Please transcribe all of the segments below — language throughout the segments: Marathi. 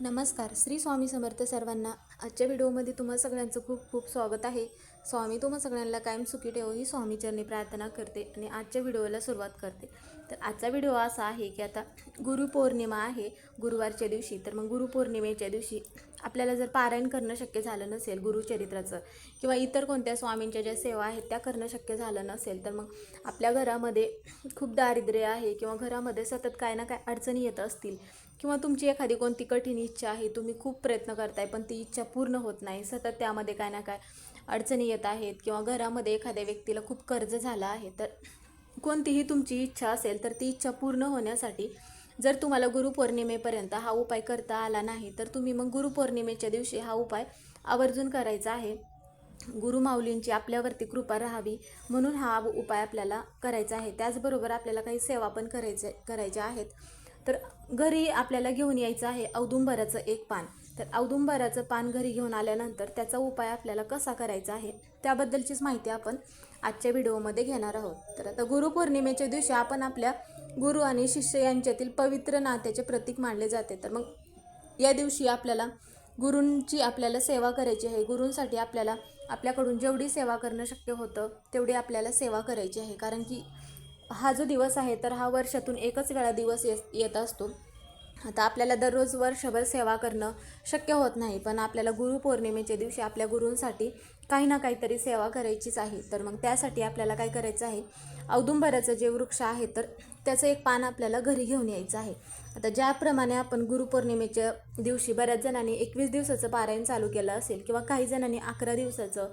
नमस्कार श्री स्वामी समर्थ सर्वांना आजच्या व्हिडिओमध्ये तुम्हा सगळ्यांचं खूप खूप स्वागत आहे. स्वामी तुम्हा सगळ्यांना कायम सुखी ठेवो ही स्वामीचरणी प्रार्थना करते आणि आजच्या व्हिडिओला सुरुवात करते. तर आजचा व्हिडिओ असा आहे की आता गुरुपौर्णिमा आहे गुरुवारच्या दिवशी. तर मग गुरुपौर्णिमेच्या दिवशी आपल्याला जर पारायण करणं शक्य झालं नसेल गुरुचरित्राचं किंवा इतर कोणत्या स्वामींच्या ज्या सेवा आहेत त्या करणं शक्य झालं नसेल तर मग आपल्या घरामध्ये खूप दारिद्र्य आहे किंवा घरामध्ये सतत काय ना काय अडचणी येत असतील किंवा तुमची एखादी कोणती कठीण इच्छा आहे तुम्ही खूप प्रयत्न करताय पण ती इच्छा पूर्ण होत नाही. सतत त्यामध्ये काय ना काय अडचणी येत आहेत किंवा घरामध्ये एखाद्या व्यक्तीला खूप कर्ज झालं आहे तर कोणतीही तुमची इच्छा असेल तर ती इच्छा पूर्ण होण्यासाठी जर तुम्हाला गुरुपौर्णिमेपर्यंत हा उपाय करता आला नाही तर तुम्ही मग गुरुपौर्णिमेच्या दिवशी हा उपाय आवर्जून करायचा आहे. गुरुमाऊलींची आपल्यावरती कृपा राहावी म्हणून हा उपाय आपल्याला करायचा आहे. त्याचबरोबर आपल्याला काही सेवा पण करायचे करायच्या आहेत. तर घरी आपल्याला घेऊन यायचं आहे औदुंबराचं एक पान. तर औदुंबराचं पान घरी घेऊन आल्यानंतर त्याचा उपाय आपल्याला कसा करायचा आहे त्याबद्दलचीच माहिती आपण आजच्या व्हिडिओमध्ये घेणार आहोत. तर आता गुरुपौर्णिमेच्या दिवशी आपण आपल्या गुरु आणि शिष्य यांच्यातील पवित्र नात्याचे प्रतीक मानले जाते. तर मग या दिवशी आपल्याला गुरूंची आपल्याला सेवा करायची आहे. गुरूंसाठी आपल्याला आपल्याकडून जेवढी सेवा करणं शक्य होतं तेवढी आपल्याला सेवा करायची आहे. कारण की हा जो दिवस आहे तर हा वर्षातून एकच वेळा दिवस ये येत असतो. आता आपल्याला दररोज वर्षभर सेवा करणं शक्य होत नाही पण आपल्याला गुरुपौर्णिमेच्या दिवशी आपल्या गुरूंसाठी काही ना काहीतरी सेवा करायचीच आहे. तर मग त्यासाठी आपल्याला काय करायचं आहे? औदुंबराचं जे वृक्ष आहे तर त्याचं एक पान आपल्याला घरी घेऊन यायचं आहे. आता ज्याप्रमाणे आपण गुरुपौर्णिमेच्या दिवशी बऱ्याच जणांनी एकवीस दिवसाचं पारायण चालू केलं असेल किंवा काही जणांनी अकरा दिवसाचं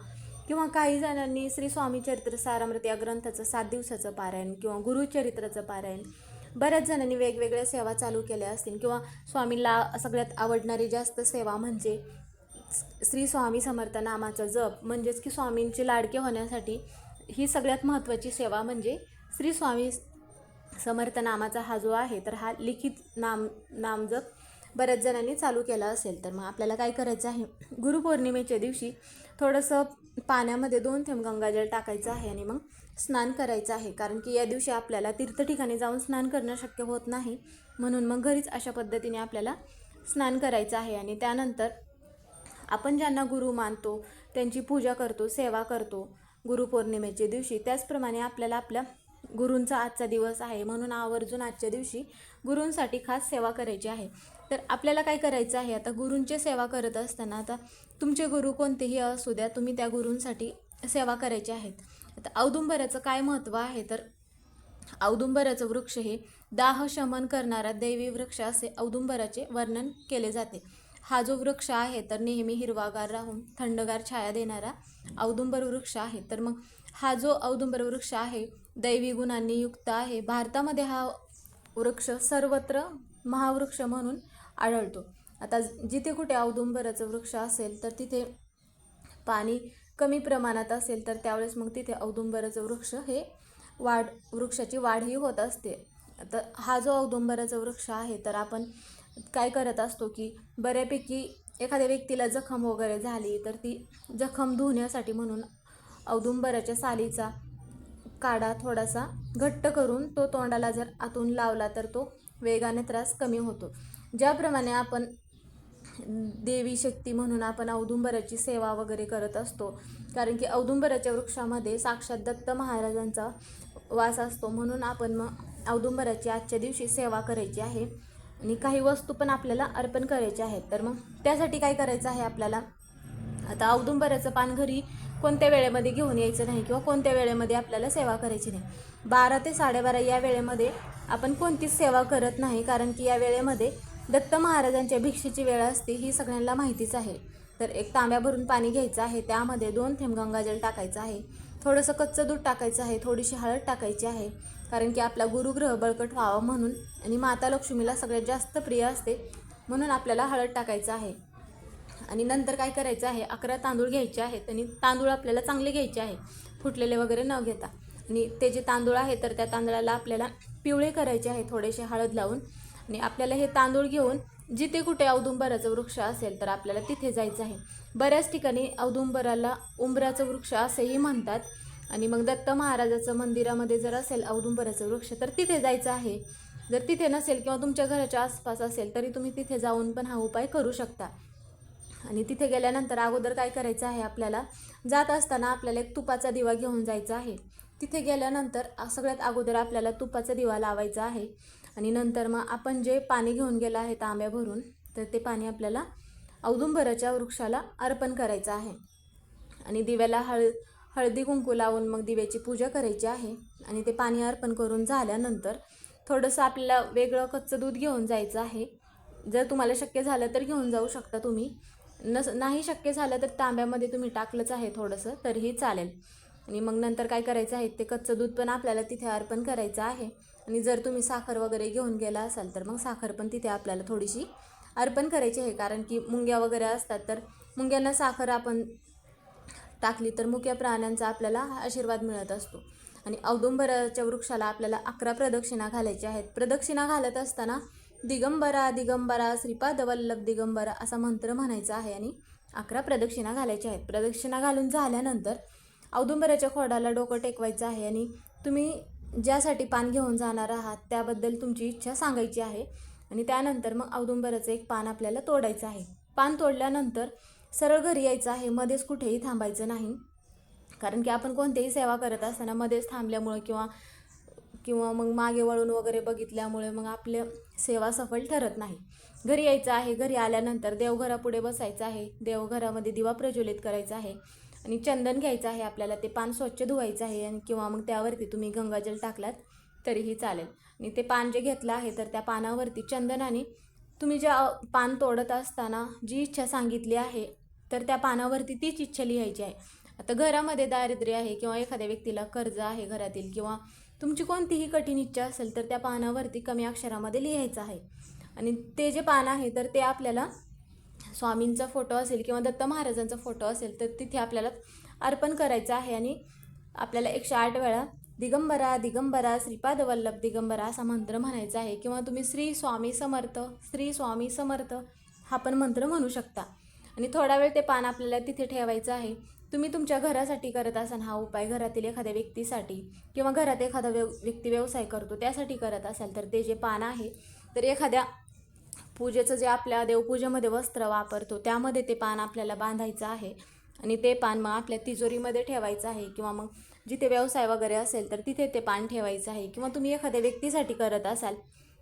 किंवा काही जणांनी श्री स्वामी चरित्र सारामृत या ग्रंथाचं सात दिवसाचं पारायण किंवा गुरुचरित्राचं पारायण बऱ्याच जणांनी वेगवेगळ्या सेवा चालू केल्या असतील. किंवा स्वामींला सगळ्यात आवडणारी जास्त सेवा म्हणजे श्री स्वामी समर्थ नामाचा जप म्हणजेच की स्वामींचे लाडके होण्यासाठी ही सगळ्यात महत्त्वाची सेवा म्हणजे श्री स्वामी समर्थ नामाचा हा जो आहे तर हा लिखित नाम नामजप बऱ्याच जणांनी चालू केला असेल. तर मग आपल्याला काय करायचं आहे? गुरुपौर्णिमेच्या दिवशी थोडंसं पाण्यामध्ये दोन थेंब गंगाजल टाकायचं आहे आणि मग स्नान करायचं आहे. कारण की या दिवशी आपल्याला तीर्थ ठिकाणी जाऊन स्नान करणं शक्य होत नाही. म्हणून मग घरीच अशा पद्धतीने आपल्याला स्नान करायचं आहे आणि त्यानंतर आपण ज्यांना गुरु मानतो त्यांची पूजा करतो सेवा करतो गुरुपौर्णिमेच्या दिवशी त्याचप्रमाणे आपल्याला आपल्या गुरूंचा आजचा दिवस आहे. म्हणून आवर्जून आजच्या दिवशी गुरूंसाठी खास सेवा करायची आहे. तर आपल्याला काय करायचं आहे? आता गुरूंची सेवा करत असताना आता तुमचे गुरु कोणतेही असू द्या तुम्ही त्या गुरूंसाठी सेवा करायची आहेत. आता औदुंबराचं काय महत्त्व आहे? तर औदुंबराचं वृक्ष हे दाह शमन करणारा दैवी वृक्ष असे औदुंबराचे वर्णन केले जाते. हा जो वृक्ष आहे तर नेहमी हिरवागार राहून थंडगार छाया देणारा औदुंबर वृक्ष आहे. तर मग हा जो औदुंबर वृक्ष आहे दैवी गुणांनी युक्त आहे. भारतामध्ये हा वृक्ष सर्वत्र महावृक्ष म्हणून आढळतो. आता जिथे कुठे औदुंबराचं वृक्ष असेल तर तिथे पाणी कमी प्रमाणात असेल तर त्यावेळेस मग तिथे औदुंबराचं वृक्ष हे वाढ वृक्षाची वाढही होत असते. तर हा जो औदुंबराचा वृक्ष आहे तर आपण काय करत असतो की बऱ्यापैकी एखाद्या व्यक्तीला जखम वगैरे झाली तर ती जखम धुण्यासाठी म्हणून औदुंबराच्या सालीचा काढा थोडासा घट्ट करून तो तोंडाला जर आतून लावला तर तो वेगाने त्रास कमी होतो. ज्याप्रमाणे आपण देवी शक्ती म्हणून आपण औदुंबराची सेवा वगैरे करत असतो कारण की औदुंबराच्या वृक्षामध्ये साक्षात दत्त महाराजांचा वास असतो म्हणून आपण मग औदुंबराची आजच्या दिवशी सेवा करायची आहे. आणि काही वस्तू पण आपल्याला अर्पण करायच्या आहेत. तर मग त्यासाठी काय करायचं आहे आपल्याला? आता औदुंबराचं पान घरी कोणत्या वेळेमध्ये घेऊन यायचं नाही किंवा कोणत्या वेळेमध्ये आपल्याला सेवा करायची नाही. बारा ते साडेबारा या वेळेमध्ये आपण कोणतीच सेवा करत नाही कारण की या वेळेमध्ये दत्त महाराजांच्या भिक्षेची वेळ असते ही सगळ्यांना माहितीच आहे. तर एक तांब्या भरून पाणी घ्यायचं आहे त्यामध्ये दोन थेंब गंगाजल टाकायचं आहे. थोडंसं कच्चं दूध टाकायचं आहे थोडीशी हळद टाकायची आहे कारण की आपला गुरुग्रह बळकट व्हावा म्हणून आणि माता लक्ष्मीला सगळ्यात जास्त प्रिय असते म्हणून आपल्याला हळद टाकायचं आहे. आणि नंतर काय करायचं आहे अकरा तांदूळ घ्यायचे आहेत आणि तांदूळ आपल्याला चांगले घ्यायचे आहे फुटलेले वगैरे न घेता. आणि ते जे तांदूळ आहे तर त्या तांदळाला आपल्याला पिवळे करायचे आहे थोडेसे हळद लावून. आणि आपल्याला हे तांदूळ घेऊन जिथे कुठे औदुंबराचं वृक्ष असेल तर आपल्याला तिथे जायचं आहे. बऱ्याच ठिकाणी औदुंबराला उंबराचं वृक्ष असेही म्हणतात. आणि मग दत्त महाराजाचं मंदिरामध्ये जर असेल औदुंबराचं वृक्ष तर तिथे जायचं आहे. जर तिथे नसेल किंवा तुमच्या घराच्या आसपास असेल तरी तुम्ही तिथे जाऊन पण हा उपाय करू शकता. आणि तिथे गेल्यानंतर अगोदर काय करायचं आहे आपल्याला? जात असताना आपल्याला एक तुपाचा दिवा घेऊन जायचा आहे. तिथे गेल्यानंतर सगळ्यात अगोदर आपल्याला तुपाचा दिवा लावायचा आहे. आणि नंतर मग आपण जे पाणी घेऊन गेलं आहे तांब्या भरून तर ते पाणी आपल्याला औदुंबराच्या वृक्षाला अर्पण करायचं आहे. आणि दिव्याला हळ हळदी कुंकू लावून मग दिव्याची पूजा करायची आहे. आणि ते पाणी अर्पण करून झाल्यानंतर थोडंसं आपल्याला वेगळं कच्चं दूध घेऊन जायचं आहे. जर तुम्हाला शक्य झालं तर घेऊन जाऊ शकता तुम्ही. नस नाही शक्य झालं तर तांब्यामध्ये तुम्ही टाकलंच आहे थोडंसं तरीही चालेल. आणि मग नंतर काय करायचं आहे ते कच्चं दूध पण आपल्याला तिथे अर्पण करायचं आहे. आणि जर तुम्ही साखर वगैरे घेऊन गेला असाल तर मग साखर पण तिथे आपल्याला थोडीशी अर्पण करायची आहे. कारण की मुंग्या वगैरे असतात तर मुंग्यांना साखर आपण टाकली तर मुख्य प्राण्यांचा आपल्याला आशीर्वाद मिळत असतो. आणि औदुंबराच्या वृक्षाला आपल्याला अकरा प्रदक्षिणा घालायच्या आहेत. प्रदक्षिणा घालत असताना दिगंबरा दिगंबरा श्रीपाद वल्लभ दिगंबरा असा मंत्र म्हणायचा आहे आणि अकरा प्रदक्षिणा घालायच्या आहेत. प्रदक्षिणा घालून झाल्यानंतर औदुंबराच्या खोडाला डोकं टेकवायचं आहे आणि तुम्ही ज्यासाठी पान घेऊन जाणार आहात त्याबद्दल तुमची इच्छा सांगायची आहे. आणि त्यानंतर मग औदुंबराचं एक पान आपल्याला तोडायचं आहे. पान तोडल्यानंतर सरळ घरी यायचं आहे. मध्येच कुठेही थांबायचं नाही. कारण की आपण कोणतीही सेवा करत असताना मध्येच थांबल्यामुळं किंवा किंवा मग मागे वळून वगैरे बघितल्यामुळे मग आपल्या सेवा सफल ठरत नाही. घरी यायचं आहे. घरी आल्यानंतर देवघरापुढे बसायचं आहे. देवघरामध्ये दिवा प्रज्वलित करायचा आहे. आणि चंदन घ्यायचं आहे आपल्याला ते पान स्वच्छ धुवायचं आहे आणि किंवा मग त्यावरती तुम्ही गंगाजल टाकलात तरीही चालेल. आणि ते पान जे घेतलं आहे तर त्या पानावरती चंदनाने तुम्ही ज्या पान तोडत असताना जी इच्छा सांगितली आहे तर त्या पानावरती तीच इच्छा लिहायची आहे. आता घरामध्ये दारिद्र्य आहे किंवा एखाद्या व्यक्तीला कर्ज आहे घरातील किंवा तुमची कोणतीही कठीण इच्छा असेल तर त्या पानावरती कमी अक्षरामध्ये लिहायचं आहे. आणि ते जे पान आहे तर ते आपल्याला स्वामींचा फोटो असेल किंवा दत्त महाराजांचा फोटो असेल तर तिथे आपल्याला अर्पण करायचं आहे आणि आपल्याला एकशे आठ वेळा दिगंबरा दिगंबरा श्रीपाद वल्लभ दिगंबरा असा मंत्र म्हणायचा आहे. किंवा तुम्ही श्री स्वामी समर्थ श्री स्वामी समर्थ हा पण मंत्र म्हणू शकता. आणि थोडा वेळ ते पान आपल्याला तिथे ठेवायचं आहे. तुम्ही तुमच्या घरासाठी करत असाल हा उपाय घरातील एखाद्या व्यक्तीसाठी किंवा घरात एखादा व्यव व्यक्ती व्यवसाय करतो त्यासाठी करत असाल तर ते जे पान आहे तर एखाद्या पूजेचं जे आपल्या देवपूजेमध्ये वस्त्र वापरतो त्यामध्ये ते पान आपल्याला बांधायचं आहे. आणि ते पान मग आपल्या तिजोरीमध्ये ठेवायचं आहे किंवा मग जिथे व्यवसाय वगैरे असेल तर तिथे ते पान ठेवायचं आहे. किंवा तुम्ही एखाद्या व्यक्तीसाठी करत असाल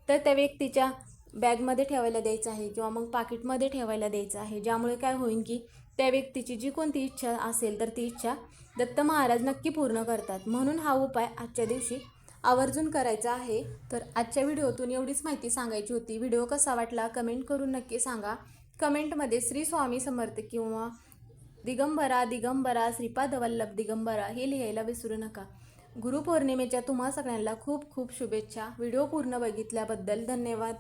तर त्या व्यक्तीच्या बॅगमध्ये ठेवायला द्यायचं आहे किंवा मग पाकिटमध्ये ठेवायला द्यायचं आहे. ज्यामुळे काय होईल की त्या व्यक्तीची जी कोणती इच्छा असेल तर ती इच्छा दत्त महाराज नक्की पूर्ण करतात. म्हणून हा उपाय आजच्या दिवशी आवर्जून करायचा आहे. तर आजच्या व्हिडिओतून एवढीच माहिती सांगायची होती. व्हिडिओ कसा वाटला कमेंट करून नक्की सांगा. कमेंटमध्ये श्री स्वामी समर्थ किंवा दिगंबरा दिगंबरा श्रीपाद वल्लभ दिगंबरा हे लिहायला विसरू नका. गुरुपौर्णिमेच्या तुम्हा सगळ्यांना खूप खूप शुभेच्छा. व्हिडिओ पूर्ण बघितल्याबद्दल धन्यवाद.